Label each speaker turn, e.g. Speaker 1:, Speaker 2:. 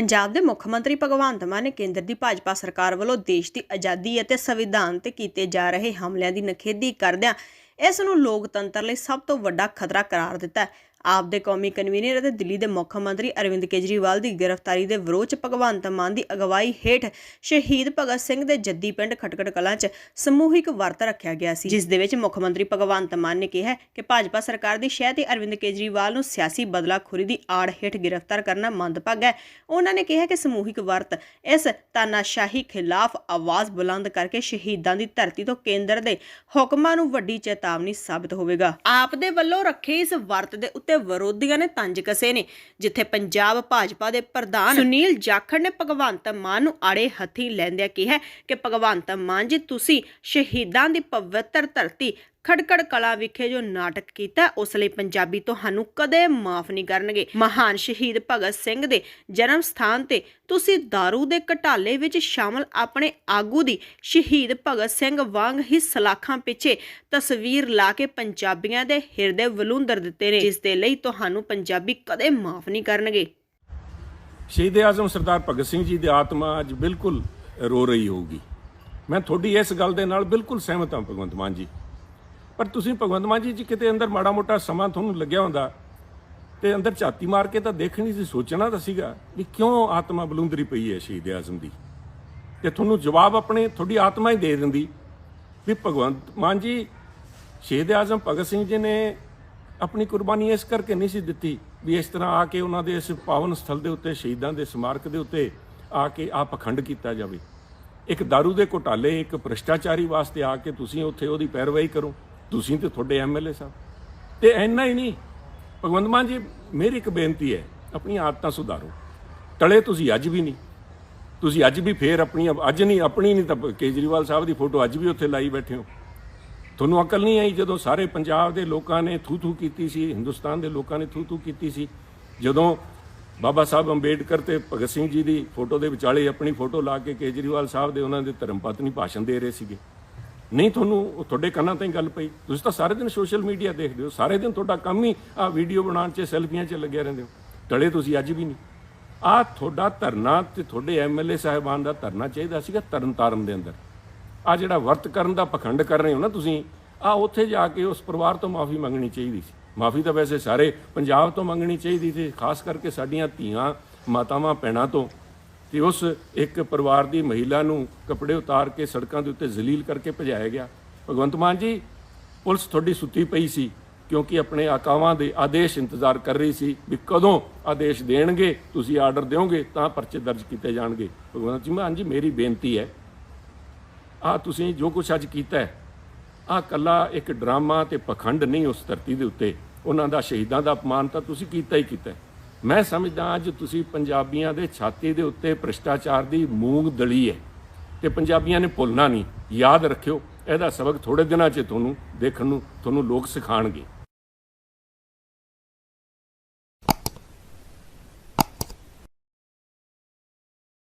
Speaker 1: ਪੰਜਾਬ ਦੇ ਮੁੱਖ ਮੰਤਰੀ ਭਗਵੰਤ ਮਾਨ ਨੇ ਕੇਂਦਰ ਦੀ ਭਾਜਪਾ ਸਰਕਾਰ ਵੱਲੋਂ ਦੇਸ਼ ਦੀ ਆਜ਼ਾਦੀ ਅਤੇ ਸੰਵਿਧਾਨ ਤੇ ਕੀਤੇ ਜਾ ਰਹੇ ਹਮਲਿਆਂ ਦੀ ਨਿਖੇਧੀ ਕਰਦਿਆਂ ਇਸ ਨੂੰ ਲੋਕਤੰਤਰ ਲਈ ਸਭ ਤੋਂ ਵੱਡਾ ਖਤਰਾ ਕਰਾਰ ਦਿੱਤਾ ਹੈ। ਆਪ ਦੇ ਕੌਮੀ ਕਨਵੀਨਰ ਅਤੇ ਦਿੱਲੀ ਦੇ ਮੁੱਖ ਮੰਤਰੀ ਅਰਵਿੰਦ ਕੇਜਰੀਵਾਲ ਦੀ ਗ੍ਰਿਫਤਾਰੀ ਦੇ ਵਿਰੋਧ 'ਚ ਭਗਵੰਤ ਮਾਨ ਦੀ ਅਗਵਾਈ ਹੇਠ ਸ਼ਹੀਦ ਭਗਤ ਸਿੰਘ ਦੇ ਜੱਦੀ ਪਿੰਡ ਖਟਕੜ ਕਲਾਂ 'ਚ ਸਮੂਹਿਕ ਵਰਤ ਰੱਖਿਆ ਗਿਆ ਸੀ, ਜਿਸ ਦੇ ਵਿੱਚ ਮੁੱਖ ਮੰਤਰੀ ਭਗਵੰਤ ਮਾਨ ਨੇ ਕਿਹਾ ਕਿ ਭਾਜਪਾ ਸਰਕਾਰ ਦੀ ਸ਼ਹਿ ਤੇ ਅਰਵਿੰਦ ਕੇਜਰੀਵਾਲ ਨੂੰ ਸਿਆਸੀ ਬਦਲਾਖੋਰੀ ਦੀ ਆੜ ਹੇਠ ਗ੍ਰਿਫਤਾਰ ਕਰਨਾ ਮੰਦਭਾਗਾ ਹੈ। ਉਹਨਾਂ ਨੇ ਕਿਹਾ ਕਿ ਸਮੂਹਿਕ ਵਰਤ ਇਸ ਤਾਨਾਸ਼ਾਹੀ ਖਿਲਾਫ ਆਵਾਜ਼ ਬੁਲੰਦ ਕਰਕੇ ਸ਼ਹੀਦਾਂ ਦੀ ਧਰਤੀ ਤੋਂ ਕੇਂਦਰ ਦੇ ਹੁਕਮਾਂ ਨੂੰ ਵੱਡੀ ਚੇਤਾਵਨੀ ਸਾਬਤ ਹੋਵੇਗਾ। ਆਪ ਦੇ ਵੱਲੋਂ ਰੱਖੇ ਇਸ ਵਰਤ ਦੇ ਉੱਤੇ ਵਿਰੋਧੀਆਂ ਨੇ ਤੰਜ ਕਸੇ ਨੇ, ਜਿੱਥੇ ਪੰਜਾਬ ਭਾਜਪਾ ਦੇ ਪ੍ਰਧਾਨ ਸੁਨੀਲ ਜਾਖੜ ਨੇ ਭਗਵੰਤ ਮਾਨ ਨੂੰ ਆੜੇ ਹੱਥੀ ਲੈਂਦਿਆਂ ਕਿਹਾ ਕਿ ਭਗਵੰਤ ਮਾਨ ਜੀ, ਤੁਸੀਂ ਸ਼ਹੀਦਾਂ ਦੀ ਪਵਿੱਤਰ ਧਰਤੀ ਖੜਕੜ ਕਲਾ ਵਿਖੇ ਜੋ ਨਾਟਕ ਕੀਤਾ, ਉਸ ਲਈ ਪੰਜਾਬੀ ਤੁਹਾਨੂੰ ਕਦੇ ਮਾਫ ਨਹੀਂ ਕਰਨਗੇ। ਮਹਾਨ ਸ਼ਹੀਦ ਭਗਤ ਸਿੰਘ ਦੇ ਜਨਮ ਸਥਾਨ ਤੇ ਤੁਸੀਂ दारू ਦੇ ਘਟਾਲੇ ਵਿੱਚ ਸ਼ਾਮਲ ਆਪਣੇ ਆਗੂ ਦੀ ਸ਼ਹੀਦ ਭਗਤ ਸਿੰਘ ਵਾਂਗ ਹੀ ਸਲਾਖਾਂ ਪਿੱਛੇ ਤਸਵੀਰ ਲਾ ਕੇ ਪੰਜਾਬੀਆਂ ਦੇ ਹਿਰਦੇ ਵਲੂੰਦਰ ਦਿੱਤੇ ਨੇ, ਜਿਸ ਦੇ ਲਈ ਤੁਹਾਨੂੰ ਪੰਜਾਬੀ ਕਦੇ ਮਾਫ ਨਹੀਂ ਕਰਨਗੇ।
Speaker 2: ਸ਼ਹੀਦ ਆਜ਼ਮ ਸਰਦਾਰ ਭਗਤ ਸਿੰਘ ਜੀ ਦੀ ਆਤਮਾ ਅੱਜ ਬਿਲਕੁਲ ਰੋ ਰਹੀ ਹੋਊਗੀ। ਮੈਂ ਤੁਹਾਡੀ ਇਸ ਗੱਲ ਦੇ ਨਾਲ ਬਿਲਕੁਲ ਸਹਿਮਤ ਹਾਂ ਭਗਵੰਤ ਮਾਨ ਜੀ। ਪਰ ਤੁਸੀਂ ਭਗਵੰਤ ਮਾਨ ਜੀ ਜੀ ਕਿਤੇ ਅੰਦਰ ਮਾੜਾ ਮੋਟਾ ਸਮਾਂ ਤੁਹਾਨੂੰ ਲੱਗਿਆ ਹੁੰਦਾ ਤੇ ਅੰਦਰ ਝਾਤੀ ਮਾਰ ਕੇ ਤਾਂ ਦੇਖਣੀ ਸੀ, ਸੋਚਣਾ ਤਾਂ ਸੀਗਾ ਵੀ ਕਿਉਂ ਆਤਮਾ ਬਲੁੰਦਰੀ ਪਈ ਹੈ ਸ਼ਹੀਦ ਆਜ਼ਮ ਦੀ। ਤੇ ਤੁਹਾਨੂੰ ਜਵਾਬ ਆਪਣੇ ਤੁਹਾਡੀ ਆਤਮਾ ਹੀ ਦੇ ਦਿੰਦੀ ਵੀ ਭਗਵੰਤ ਮਾਨ ਜੀ, ਸ਼ਹੀਦ ਆਜ਼ਮ ਭਗਤ ਸਿੰਘ ਜੀ ਨੇ ਆਪਣੀ ਕੁਰਬਾਨੀ ਇਸ ਕਰਕੇ ਨਹੀਂ ਸੀ ਦਿੱਤੀ ਵੀ ਇਸ ਤਰ੍ਹਾਂ ਆ ਕੇ ਉਹਨਾਂ ਦੇ ਇਸ ਪਾਵਨ ਸਥਲ ਦੇ ਉੱਤੇ, ਸ਼ਹੀਦਾਂ ਦੇ ਸਮਾਰਕ ਦੇ ਉੱਤੇ ਆ ਕੇ ਆ ਪਖੰਡ ਕੀਤਾ ਜਾਵੇ। ਇੱਕ दारू ਦੇ ਘੁਟਾਲੇ, ਇੱਕ ਭ੍ਰਿਸ਼ਟਾਚਾਰੀ ਵਾਸਤੇ ਆ ਕੇ ਤੁਸੀਂ ਉੱਥੇ ਉਹਦੀ ਪੈਰਵਾਈ ਕਰੋ। ਤੁਸੀਂ ਤੇ ਤੁਹਾਡੇ ਐਮਐਲਏ ਸਾਹਿਬ। ਤੇ ਇੰਨਾ ਹੀ ਨਹੀਂ। ਭਗਵੰਤ ਮਾਨ ਜੀ, ਮੇਰੀ ਇੱਕ ਬੇਨਤੀ ਹੈ ਆਪਣੀਆਂ ਆਦਤਾਂ ਸੁਧਾਰੋ। ਟਲੇ ਤੁਸੀਂ ਅੱਜ ਵੀ ਨਹੀਂ। ਤੁਸੀਂ ਅੱਜ ਵੀ ਫੇਰ ਆਪਣੀ, ਅੱਜ ਨਹੀਂ, ਆਪਣੀ ਨਹੀਂ ਤਾਂ ਕੇਜਰੀਵਾਲ ਸਾਹਿਬ ਦੀ ਫੋਟੋ ਅੱਜ ਵੀ ਉੱਥੇ ਲਾਈ ਬੈਠੇ ਹੋ। ਤੁਹਾਨੂੰ ਅਕਲ ਨਹੀਂ ਆਈ ਜਦੋਂ ਸਾਰੇ ਪੰਜਾਬ ਦੇ ਲੋਕਾਂ ਨੇ ਥੂ ਥੂ ਕੀਤੀ ਸੀ, ਹਿੰਦੁਸਤਾਨ ਦੇ ਲੋਕਾਂ ਨੇ ਥੂ ਥੂ ਕੀਤੀ ਸੀ। ਜਦੋਂ ਬਾਬਾ ਸਾਹਿਬ ਅੰਬੇਡਕਰ ਤੇ ਭਗਤ ਸਿੰਘ ਜੀ ਦੀ ਫੋਟੋ ਦੇ ਵਿਚਾਲੇ ਆਪਣੀ ਫੋਟੋ ਲਾ ਕੇ ਕੇਜਰੀਵਾਲ ਸਾਹਿਬ ਦੇ ਉਹਨਾਂ ਦੇ ਧਰਮ ਪਤਨੀ ਭਾਸ਼ਣ ਦੇ ਰਹੇ ਸੀਗੇ। ਨਹੀਂ, ਤੁਹਾਨੂੰ ਤੁਹਾਡੇ ਕੰਨਾਂ ਤੇ ਹੀ ਗੱਲ ਪਈ। ਤੁਸੀਂ ਤਾਂ ਸਾਰੇ ਦਿਨ ਸੋਸ਼ਲ ਮੀਡੀਆ ਦੇਖਦੇ ਹੋ। ਸਾਰੇ ਦਿਨ ਤੁਹਾਡਾ ਕੰਮ ਹੀ ਆ ਵੀਡੀਓ ਬਣਾਉਣ 'ਚ ਸੈਲਫੀਆਂ 'ਚ ਲੱਗਿਆ ਰਹਿੰਦੇ ਹੋ। ਟਲੇ ਤੁਸੀਂ ਅੱਜ ਵੀ ਨਹੀਂ। ਆ ਤੁਹਾਡਾ ਧਰਨਾ ਤੇ ਤੁਹਾਡੇ ਐਮਐਲਏ ਸਾਹਿਬਾਨ ਦਾ ਧਰਨਾ ਚਾਹੀਦਾ ਸੀਗਾ ਤਰਨਤਾਰਨ ਦੇ ਅੰਦਰ। ਆ ਜਿਹੜਾ ਵਰਤ ਕਰਨ ਦਾ ਪਖੰਡ ਕਰ ਰਹੇ ਹੋ ਨਾ ਤੁਸੀਂ, ਆ ਉੱਥੇ ਜਾ ਕੇ ਉਸ ਪਰਿਵਾਰ ਤੋਂ ਮਾਫੀ ਮੰਗਣੀ ਚਾਹੀਦੀ ਸੀ। ਮਾਫੀ ਤਾਂ ਵੈਸੇ ਸਾਰੇ ਪੰਜਾਬ ਤੋਂ ਮੰਗਣੀ ਚਾਹੀਦੀ ਸੀ, ਖਾਸ ਕਰਕੇ ਸਾਡੀਆਂ ਧੀਆਂ, ਮਾਤਾਵਾਂ, ਭੈਣਾਂ ਤੋਂ। ਤੇ ਉਸ ਇੱਕ ਪਰਿਵਾਰ ਦੀ ਮਹਿਲਾ ਨੂੰ ਕੱਪੜੇ ਉਤਾਰ ਕੇ ਸੜਕਾਂ ਦੇ ਉੱਤੇ ਜ਼ਲੀਲ ਕਰਕੇ ਭਜਾਇਆ ਗਿਆ। ਭਗਵੰਤ ਮਾਨ ਜੀ, ਪੁਲਿਸ ਤੁਹਾਡੀ ਸੁੱਤੀ ਪਈ ਸੀ ਕਿਉਂਕਿ ਆਪਣੇ ਆਕਾਵਾਂ ਦੇ ਆਦੇਸ਼ ਇੰਤਜ਼ਾਰ ਕਰ ਰਹੀ ਸੀ ਵੀ ਕਦੋਂ ਆਦੇਸ਼ ਦੇਣਗੇ, ਤੁਸੀਂ ਆਰਡਰ ਦਿਓਗੇ ਤਾਂ ਪਰਚੇ ਦਰਜ ਕੀਤੇ ਜਾਣਗੇ। ਭਗਵੰਤ ਜੀ ਮਾਨ ਜੀ, ਮੇਰੀ ਬੇਨਤੀ ਹੈ ਆ ਤੁਸੀਂ ਜੋ ਕੁਝ ਅੱਜ ਕੀਤਾ ਹੈ ਆ ਕੱਲਾ ਇੱਕ ਡਰਾਮਾ ਤੇ ਪਖੰਡ ਨਹੀਂ ਉਸ ਧਰਤੀ ਦੇ ਉੱਤੇ। ਉਹਨਾਂ ਦਾ ਸ਼ਹੀਦਾਂ ਦਾ ਅਪਮਾਨ ਤਾਂ ਤੁਸੀਂ ਕੀਤਾ ਹੀ ਕੀਤਾ ਮੈਂ ਸਮਝਦਾ ਅੱਜ ਤੁਸੀਂ ਪੰਜਾਬੀਆਂ ਦੇ ਛਾਤੀ ਦੇ ਉੱਤੇ ਭ੍ਰਿਸ਼ਟਾਚਾਰ ਦੀ ਮੂੰਗ ਦਲੀ ਹੈ ਤੇ ਪੰਜਾਬੀਆਂ ਨੇ ਭੁੱਲਣਾ ਨਹੀਂ। ਯਾਦ ਰੱਖਿਓ, ਇਹਦਾ ਸਬਕ ਥੋੜੇ ਦਿਨਾਂ 'ਚ ਤੁਹਾਨੂੰ ਦੇਖਣ ਨੂੰ, ਤੁਹਾਨੂੰ ਲੋਕ ਸਿਖਾਣਗੇ।